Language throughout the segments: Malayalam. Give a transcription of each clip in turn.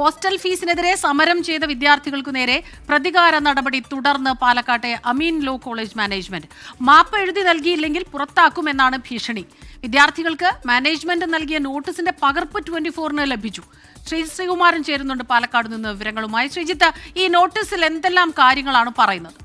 ഹോസ്റ്റൽ ഫീസിനെതിരെ സമരം ചെയ്ത വിദ്യാർത്ഥികൾക്കു നേരെ പ്രതികാര നടപടി തുടർന്ന് പാലക്കാട്ടെ അമീൻ ലോ കോളേജ് മാനേജ്മെന്റ്. മാപ്പ് എഴുതി നൽകിയില്ലെങ്കിൽ പുറത്താക്കുമെന്നാണ് ഭീഷണി. വിദ്യാർത്ഥികൾക്ക് മാനേജ്മെന്റ് നൽകിയ നോട്ടീസിന്റെ പകർപ്പ് ട്വന്റി ഫോറിന് ലഭിച്ചു. ശ്രീ ശ്രീകുമാരൻ ചേരുന്നുണ്ട് പാലക്കാട് നിന്ന് വിവരങ്ങളുമായി. ശ്രീജിത്ത് ഈ നോട്ടീസിൽ എന്തെല്ലാം കാര്യങ്ങളാണ് പറയുന്നത്?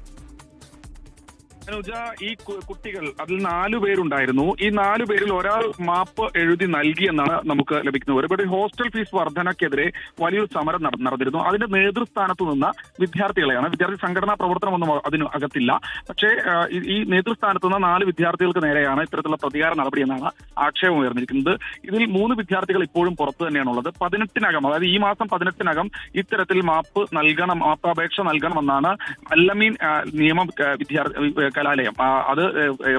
അനുജ ഈ കുട്ടികൾ അതിൽ നാലു പേരുണ്ടായിരുന്നു. ഈ നാലു പേരിൽ ഒരാൾ മാപ്പ് എഴുതി നൽകിയെന്നാണ് നമുക്ക് ലഭിക്കുന്നത്. ഒരുപാട് ഹോസ്റ്റൽ ഫീസ് വർധനക്കെതിരെ വലിയൊരു സമരം നട- നടന്നിരുന്നു. അതിന്റെ നേതൃസ്ഥാനത്ത് നിന്ന വിദ്യാർത്ഥികളെയാണ്. വിദ്യാർത്ഥി സംഘടനാ പ്രവർത്തനമൊന്നും അതിന് അകത്തില്ല. പക്ഷേ ഈ- നേതൃസ്ഥാനത്ത് നിന്ന് നാല് വിദ്യാർത്ഥികൾക്ക് നേരെയാണ് ഇത്തരത്തിലുള്ള പ്രതികാര നടപടി എന്നാണ് ആക്ഷേപം ഉയർന്നിരിക്കുന്നത്. ഇതിൽ മൂന്ന് വിദ്യാർത്ഥികൾ ഇപ്പോഴും പുറത്തു തന്നെയാണുള്ളത് പതിനെട്ടിനകം അതായത് ഈ മാസം പതിനെട്ടിനകം ഇത്തരത്തിൽ മാപ്പ് നൽകണം മാപ്പ് മാപ്പാപേക്ഷ നൽകണമെന്നാണ് അല്ലമീൻ നിയമം വിദ്യാർത്ഥി കലാലയം. അത്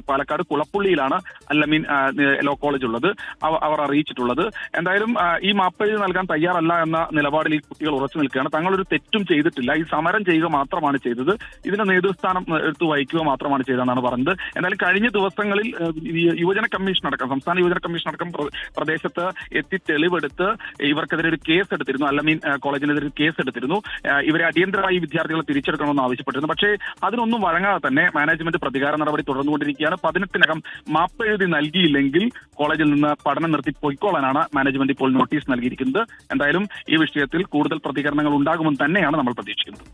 പാലക്കാട് കുളപ്പുള്ളിയിലാണ് അല്ലമീൻ മീൻ ലോ കോളേജ് ഉള്ളത് അവ- അവർ അറിയിച്ചിട്ടുള്ളത്. എന്തായാലും ഈ മാപ്പെഴുതി നൽകാൻ തയ്യാറല്ല എന്ന നിലപാടിൽ ഈ കുട്ടികൾ ഉറച്ചു നിൽക്കുകയാണ്. തങ്ങളൊരു തെറ്റും ചെയ്തിട്ടില്ല. ഈ സമരം ചെയ്യുക മാത്രമാണ് ചെയ്തത്. ഇതിന്റെ നേതൃസ്ഥാനം എടുത്ത് വഹിക്കുക മാത്രമാണ് ചെയ്തതെന്നാണ് പറഞ്ഞത്. എന്നാലും കഴിഞ്ഞ ദിവസങ്ങളിൽ യുവജന കമ്മീഷൻ അടക്കം സംസ്ഥാന യുവജന കമ്മീഷൻ അടക്കം പ്ര- പ്രദേശത്ത് എത്തി തെളിവെടുത്ത് ഇവർക്കെതിരെ ഒരു കേസ് എടുത്തിരുന്നു. അല്ല മീൻ കോളേജിനെതിരെ ഒരു കേസ് എടുത്തിരുന്നു. ഇവരെ അടിയന്തരമായി വിദ്യാർത്ഥികളെ തിരിച്ചെടുക്കണമെന്ന് ആവശ്യപ്പെട്ടിരുന്നു. പക്ഷേ അതിനൊന്നും വഴങ്ങാതെ തന്നെ മാനേജ്മെന്റ് പ്രതികാര നടപടി തുടർന്നുകൊണ്ടിരിക്കുകയാണ്. പതിനെട്ടിനകം മാപ്പ് എഴുതി നൽകിയില്ലെങ്കിൽ കോളേജിൽ നിന്ന് പഠനം നിർത്തി പൊയ്ക്കോളാനാണ് മാനേജ്മെന്റ് ഇപ്പോൾ നോട്ടീസ് നൽകിയിരിക്കുന്നത്. എന്തായാലും ഈ വിഷയത്തിൽ കൂടുതൽ പ്രതികരണങ്ങൾ ഉണ്ടാകുമെന്ന് തന്നെയാണ് നമ്മൾ പ്രതീക്ഷിക്കുന്നത്.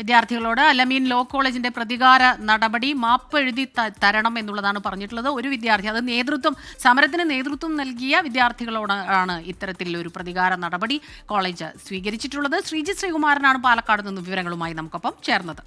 വിദ്യാർത്ഥികളോട് അലമീൻ ലോ കോളേജിന്റെ പ്രതികാര നടപടി മാപ്പ് എഴുതി തരണം എന്നുള്ളതാണ് പറഞ്ഞിട്ടുള്ളത്. ഒരു വിദ്യാർത്ഥി അത് നേതൃത്വം സമരത്തിന് നേതൃത്വം നൽകിയ വിദ്യാർത്ഥികളോട് ആണ് ഇത്തരത്തിൽ ഒരു പ്രതികാര നടപടി കോളേജ് സ്വീകരിച്ചിട്ടുള്ളത്. ശ്രീജിത് ശ്രീകുമാരനാണ് പാലക്കാട് നിന്ന് വിവരങ്ങളുമായി നമുക്കൊപ്പം ചേർന്നത്.